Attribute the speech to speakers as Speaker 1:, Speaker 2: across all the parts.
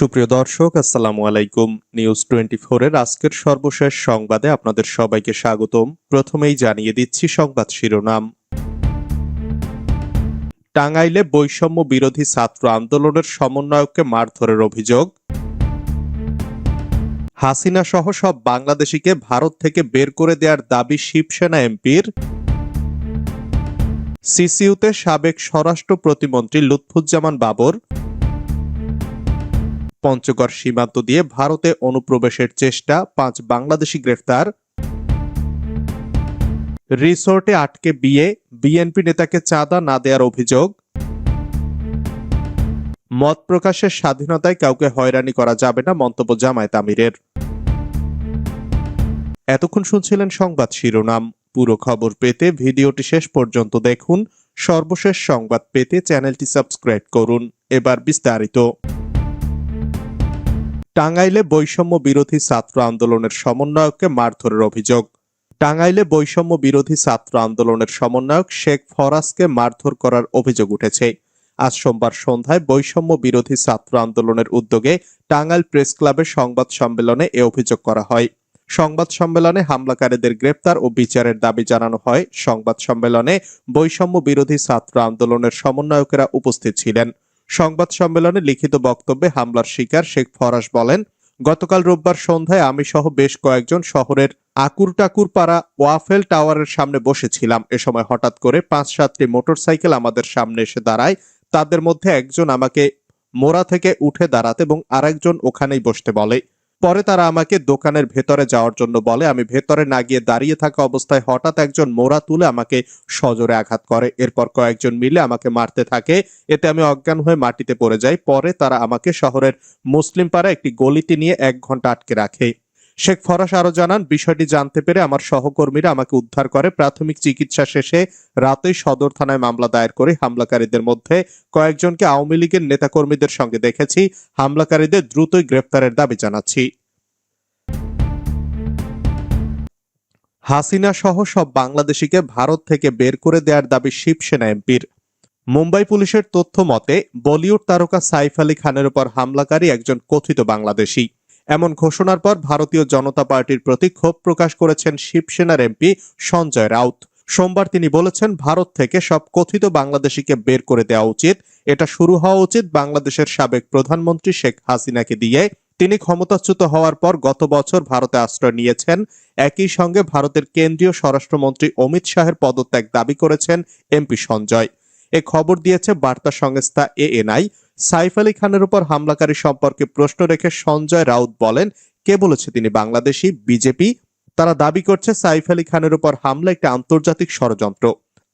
Speaker 1: সুপ্রিয় দর্শক, আসসালামু আলাইকুম। নিউজ টোয়েন্টি এর আজকের সর্বশেষ সংবাদে আপনাদের সবাইকে স্বাগতম। প্রথমেই জানিয়ে দিচ্ছি সংবাদ শিরোনাম। টাঙ্গাইলে বৈষম্য বিরোধী ছাত্র আন্দোলনের সমন্বয়ককে মারধরের অভিযোগ। হাসিনা সহ সব বাংলাদেশিকে ভারত থেকে বের করে দেওয়ার দাবি শিবসেনা এমপির। সিসিউতে সাবেক স্বরাষ্ট্র প্রতিমন্ত্রী লুৎফুজ্জামান বাবর। পঞ্চগড় সীমান্ত দিয়ে ভারতে অনুপ্রবেশের চেষ্টা, পাঁচ বাংলাদেশি গ্রেফতার। রিসোর্টে আটকে বিয়ে, বিএনপি নেতাকে চাঁদা না দেওয়ার অভিযোগ। মত প্রকাশের স্বাধীনতায় কাউকে হয়রানি করা যাবে না মন্তব্য জামায়াত আমিরের। এতক্ষণ শুনছিলেন সংবাদ শিরোনাম। পুরো খবর পেতে ভিডিওটি শেষ পর্যন্ত দেখুন। সর্বশেষ সংবাদ পেতে চ্যানেলটি সাবস্ক্রাইব করুন। এবার বিস্তারিত। টাঙ্গাইলে বৈষম্য বিরোধী ছাত্র আন্দোলনের সমন্বয়ককে মারধরের অভিযোগ। টাঙ্গাইলে বৈষম্য বিরোধী ছাত্র আন্দোলনের সমন্বয়ক শেখ ফরাজকে মারধর করার অভিযোগ উঠেছে। আজ সোমবার সন্ধ্যায় বৈষম্য বিরোধী ছাত্র আন্দোলনের উদ্যোগে টাঙ্গাইল প্রেস ক্লাবের সংবাদ সম্মেলনে এ অভিযোগ করা হয়। সংবাদ সম্মেলনে হামলাকারীদের গ্রেপ্তার ও বিচারের দাবি জানানো হয়। সংবাদ সম্মেলনে বৈষম্য বিরোধী ছাত্র আন্দোলনের সমন্বয়কেরা উপস্থিত ছিলেন। সংবাদ সম্মেলনে লিখিত বক্তব্যে হামলার শিকার শেখ ফরাস বলেন, গতকাল রোববার সন্ধ্যায় আমি সহ বেশ কয়েকজন শহরের আকুর টাকুর পাড়া ওয়াফেল টাওয়ারের সামনে বসেছিলাম। এ সময় হঠাৎ করে পাঁচ সাতটি মোটরসাইকেল আমাদের সামনে এসে দাঁড়ায়। তাদের মধ্যে একজন আমাকে মোড়া থেকে উঠে দাঁড়াতে এবং আরেকজন ওখানেই বসতে বলে। পরে তারা আমাকে দোকানের ভেতরে যাওয়ার জন্য বলে, আমি ভেতরে না গিয়ে দাঁড়িয়ে থাকা অবস্থায় হঠাৎ একজন মোড়া তুলে আমাকে সজোরে আঘাত করে। এরপর কয়েকজন মিলে আমাকে মারতে থাকে। এতে আমি অজ্ঞান হয়ে মাটিতে পড়ে যাই। পরে তারা আমাকে শহরের মুসলিম পাড়া একটি গলিতে নিয়ে এক ঘণ্টা আটকে রাখে। শেখ ফরাস আরও জানান, বিষয়টি জানতে পেরে আমার সহকর্মীরা আমাকে উদ্ধার করে। প্রাথমিক চিকিৎসা শেষে রাতেই সদর থানায় মামলা দায়ের করে হামলাকারীদের মধ্যে কয়েকজনকে আওয়ামী লীগের নেতাকর্মীদের সঙ্গে দেখেছি। হামলাকারীদের দ্রুতই গ্রেফতারের দাবি জানাচ্ছি। হাসিনা সহ সব বাংলাদেশিকে ভারত থেকে বের করে দেওয়ার দাবি শিবসেনা এমপির। মুম্বাই পুলিশের তথ্য মতে, বলিউড তারকা সাইফ আলী খানের উপর হামলাকারী একজন কথিত বাংলাদেশি। এমন ঘোষণার পর ভারতীয় জনতা পার্টির প্রতি ক্ষোভ প্রকাশ করেছেন শিবসেনার এমপি সঞ্জয় রাউত। সোমবার তিনি বলেছেন, ভারত থেকে সব কথিত বাংলাদেশিকে বের করে দেওয়া উচিত। এটা শুরু হওয়া উচিত বাংলাদেশের সাবেক প্রধানমন্ত্রী শেখ হাসিনাকে দিয়ে। তিনি ক্ষমতাচ্যুত হওয়ার পর গত বছর ভারতে আশ্রয় নিয়েছেন। একই সঙ্গে ভারতের কেন্দ্রীয় স্বরাষ্ট্রমন্ত্রী অমিত শাহের পদত্যাগ দাবি করেছেন এমপি সঞ্জয়। এ খবর দিয়েছে বার্তা সংস্থা এএনআই। সাইফ আলী খানের উপর হামলাকারী সম্পর্কে প্রশ্ন রেখে সঞ্জয় রাউত বলেন, কে বলেছে তিনি বাংলাদেশি, বিজেপি? তারা দাবি করছে সাইফ আলী খানের উপর হামলা একটি আন্তর্জাতিক ষড়যন্ত্র।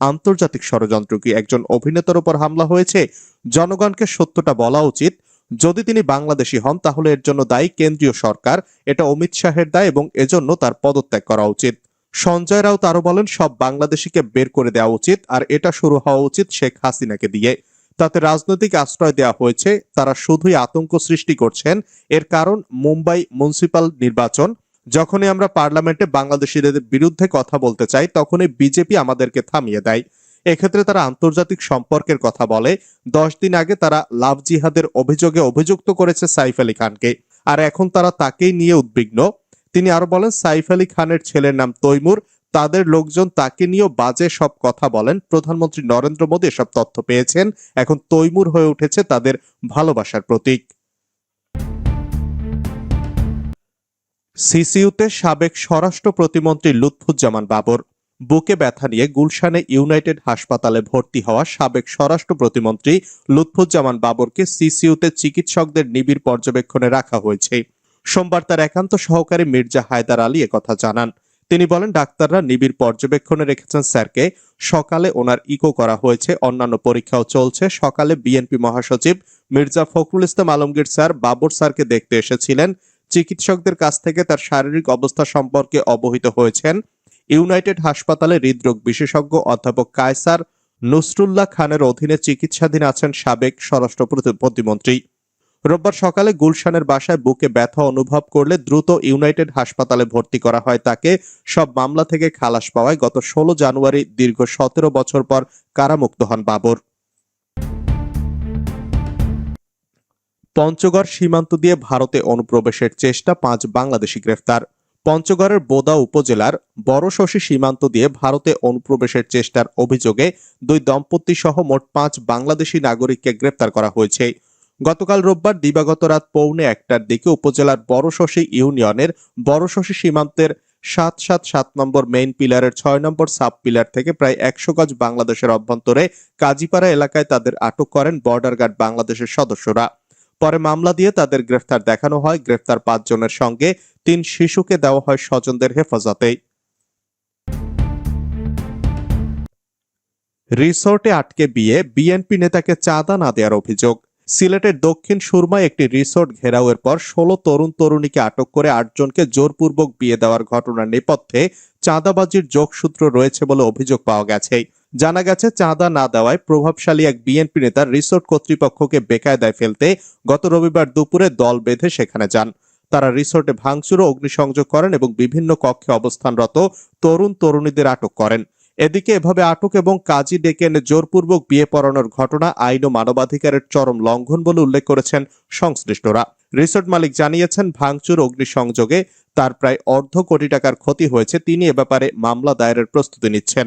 Speaker 1: আন্তর্জাতিক ষড়যন্ত্র কি একজন অভিনেতার উপর হামলা হয়েছে? জনগণকে সত্যটা বলা উচিত। যদি তিনি বাংলাদেশি হন, তাহলে এর জন্য দায়ী কেন্দ্রীয় সরকার। এটা অমিত শাহের দায় এবং এজন্য তার পদত্যাগ করা উচিত। সঞ্জয় রাউত আরও বলেন, সব বাংলাদেশিকে বের করে দেওয়া উচিত, আর এটা শুরু হওয়া উচিত শেখ হাসিনাকে দিয়ে। তাতে রাজনৈতিক আশ্রয় দেওয়া হয়েছে। তারা শুধুই আতঙ্ক সৃষ্টি করছেন। এর কারণ মুম্বাই মিউনিসিপাল নির্বাচন। যখনই আমরা পার্লামেন্টে বাংলাদেশিদের বিরুদ্ধে কথা বলতে চাই, তখনই বিজেপি আমাদেরকে থামিয়ে দেয়। এক্ষেত্রে তারা আন্তর্জাতিক সম্পর্কের কথা বলে। দশ দিন আগে তারা লাভ জিহাদের অভিযোগে অভিযুক্ত করেছে সাইফ আলী খানকে। আর এখন তারা তাকেই নিয়ে উদ্বিগ্ন। তিনি আরও বলেন, সাইফ আলী খানের ছেলের নাম তৈমুর। তাদের লোকজন তাকে নিয়েও বাজে সব কথা বলেন। প্রধানমন্ত্রী নরেন্দ্র মোদী এসব তথ্য পেয়েছেন। এখন তৈমুর হয়ে উঠেছে তাদের ভালোবাসার প্রতীক। সিসিউতে সাবেক স্বরাষ্ট্র প্রতিমন্ত্রী লুৎফুজ্জামান বাবর। বুকে ব্যথা নিয়ে গুলশানে ইউনাইটেড হাসপাতালে ভর্তি হওয়া সাবেক স্বরাষ্ট্র প্রতিমন্ত্রী লুৎফুজ্জামান বাবরকে সিসিউতে চিকিৎসকদের নিবিড় পর্যবেক্ষণে রাখা হয়েছে। সোমবার তার একান্ত সহকারী মির্জা হায়দার আলী একথা জানান। তিনি বলেন, ডাক্তাররা নিবিড় পর্যবেক্ষণে রেখেছেন স্যারকে। সকালে ওনার ইকো করা হয়েছে, অন্যান্য পরীক্ষাও চলছে। সকালে বিএনপি মহাসচিব মির্জা ফখরুল ইসলাম আলমগীর স্যার বাবর স্যারকে দেখতে এসেছিলেন। চিকিৎসকদের কাছ থেকে তার শারীরিক অবস্থা সম্পর্কে অবহিত হয়েছেন। ইউনাইটেড হাসপাতালে হৃদরোগ বিশেষজ্ঞ অধ্যাপক কায়সার নুসরুল্লাহ খানের অধীনে চিকিৎসাধীন আছেন সাবেক স্বরাষ্ট্র প্রতি- প্রতিমন্ত্রী। রোববার সকালে গুলশানের বাসায় বুকে ব্যথা অনুভব করলে দ্রুত ইউনাইটেড হাসপাতালে ভর্তি করা হয়। তাকে সব মামলা থেকে খালাস পাওয়ায় গত ষোলো জানুয়ারি দীর্ঘ সতেরো বছর পর কারামুক্ত হন বাবর। পঞ্চগড় সীমান্ত দিয়ে ভারতে অনুপ্রবেশের চেষ্টা পাঁচ বাংলাদেশি গ্রেফতার। পঞ্চগড়ের বোদা উপজেলার বড়শশী সীমান্ত দিয়ে ভারতে অনুপ্রবেশের চেষ্টার অভিযোগে দুই দম্পতি সহ মোট পাঁচ বাংলাদেশি নাগরিককে গ্রেপ্তার করা হয়েছে। গতকাল রোববার দিবাগত রাত পৌনে একটার দিকে উপজেলার বড়শশী ইউনিয়নের বড়শশী সীমান্তের সাত সাত সাত নম্বর মেইন পিলারের ছয় নম্বর সাব পিলার থেকে প্রায় একশো গজ বাংলাদেশের অভ্যন্তরে কাজীপাড়া এলাকায় তাদের আটক করেন বর্ডার গার্ড বাংলাদেশের সদস্যরা। পরে মামলা দিয়ে তাদের গ্রেফতার দেখানো হয়। গ্রেফতার পাঁচজনের সঙ্গে তিন শিশুকে দেওয়া হয় স্বজনদের হেফাজতে। রিসোর্টে আটকে বিয়ে বিএনপি নেতাকে চাঁদা না দেওয়ার অভিযোগ। সিলেটের দক্ষিণ সুরমায় একটি রিসোর্ট ঘেরাওয়ের পর ষোলো তরুণ তরুণীকে আটক করে আটজনকে জোরপূর্বক বিয়ে দেওয়ার ঘটনার নেপথ্যে চাঁদাবাজির যোগসূত্র রয়েছে বলে অভিযোগ পাওয়া গেছে। জানা গেছে, চাঁদা না দেওয়ায় প্রভাবশালী এক বিএনপি নেতা রিসোর্ট কর্তৃপক্ষকে বেকায়দায় ফেলতে গত রবিবার দুপুরে দল বেঁধে সেখানে যান। তারা রিসোর্টে ভাঙচুর ও অগ্নিসংযোগ করেন এবং বিভিন্ন কক্ষে অবস্থানরত তরুণ তরুণীদের আটক করেন। এদিকে এভাবে আটক এবং কাজী ডেকে এনে জোরপূর্বক বিয়ে পড়ানোর ঘটনা আইন ও মানবাধিকারের চরম লঙ্ঘন বলে উল্লেখ করেছেন সংশ্লিষ্টরা। রিসোর্ট মালিক জানিয়েছেন, ভাঙচুর, অগ্নিসংযোগে তার প্রায় অর্ধ কোটি টাকার ক্ষতি হয়েছে। তিনি এ ব্যাপারে মামলা দায়েরের প্রস্তুতি নিচ্ছেন।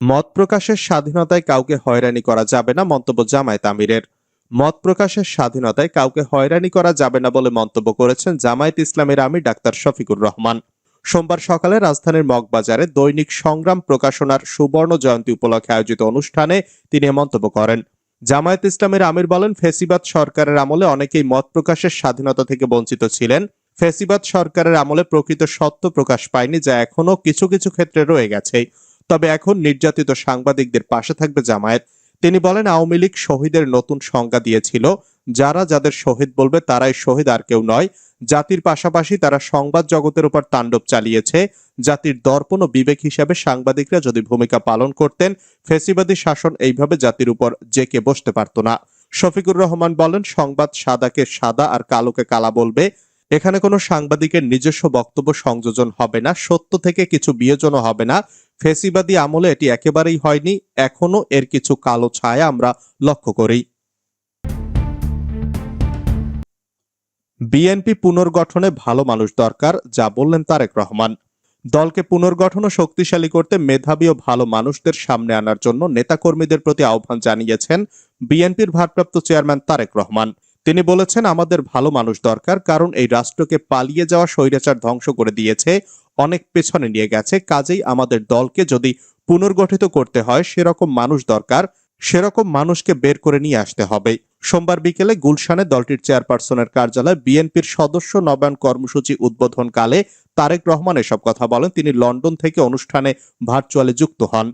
Speaker 1: মত প্রকাশের স্বাধীনতায় কাউকে হয়রানি করা যাবে না মন্তব্য জামায়াত আমিরের। মত প্রকাশের স্বাধীনতায় কাউকে হয়রানি করা যাবে না বলে মন্তব্য করেছেন জামায়াত ইসলামের আমির ডাক্তার শফিকুর রহমান। সোমবার সকালে রাজধানীর মগবাজারে দৈনিক সংগ্রাম প্রকাশনার সুবর্ণ জয়ন্তী উপলক্ষে আয়োজিত অনুষ্ঠানে তিনি মন্তব্য করেন। জামায়াত ইসলামের আমির বলেন, ফেসিবাদ সরকারের আমলে অনেকেই মত প্রকাশের স্বাধীনতা থেকে বঞ্চিত ছিলেন। ফেসিবাদ সরকারের আমলে প্রকৃত সত্য প্রকাশ পায়নি, যা এখনও কিছু কিছু ক্ষেত্রে রয়ে গেছে। তবে এখন নির্যাতিত সাংবাদিকদের পাশে থাকবে জামায়াত। তিনি বলেন, আওয়ামী লীগ শহীদের নতুন সংজ্ঞা দিয়েছিল, যারা যাদের শহীদ বলবে তারাই শহীদ আর কেউ নয়। জাতির পাশাপাশি তারা সংবাদ জগতের উপর তাণ্ডব চালিয়েছে। জাতির দর্পণ ও বিবেক হিসাবে সাংবাদিকরা যদি ভূমিকা পালন করতেন, ফেসিবাদী শাসন এইভাবে জাতির উপর জেকে বসতে পারত না। শফিকুর রহমান বলেন, সংবাদ সাদাকে সাদা আর কালোকে কালা বলবে। এখানে কোনো সাংবাদিকের নিজস্ব বক্তব্য সংযোজন হবে না, সত্য থেকে কিছু বিয়োজনও হবে না। ফেসিবাদী আমলে এটি একেবারেই হয়নি এখনও এর কিছু কালো ছায়া আমরা লক্ষ্য করি। বিএনপি পুনর্গঠনে ভালো মানুষ দরকার, যা বললেন তারেক রহমান। দলকে পুনর্গঠন ও শক্তিশালী করতে মেধাবী ও ভালো মানুষদের সামনে আনার জন্য নেতাকর্মীদের প্রতি আহ্বান জানিয়েছেন বিএনপির ভারপ্রাপ্ত চেয়ারম্যান তারেক রহমান। তিনি বলেছেন, আমাদের ভালো মানুষ দরকার, কারণ এই রাষ্ট্রকে পালিয়ে যাওয়া স্বৈরাচার ধ্বংস করে দিয়েছে, অনেক পেছনে নিয়ে গেছে। কাজেই আমাদের দলকে যদি পুনর্গঠিত করতে হয়, সেরকম মানুষ দরকার, সেরকম মানুষকে বের করে নিয়ে আসতে হবে। সোমবার বিকেলে গুলশানে দলটির চেয়ারপারসনের কার্যালয়ে বিএনপির সদস্য নবায়ন কর্মসূচি উদ্বোধনকালে তারেক রহমান এসব কথা বলেন। তিনি লন্ডন থেকে অনুষ্ঠানে ভার্চুয়ালি যুক্ত হন।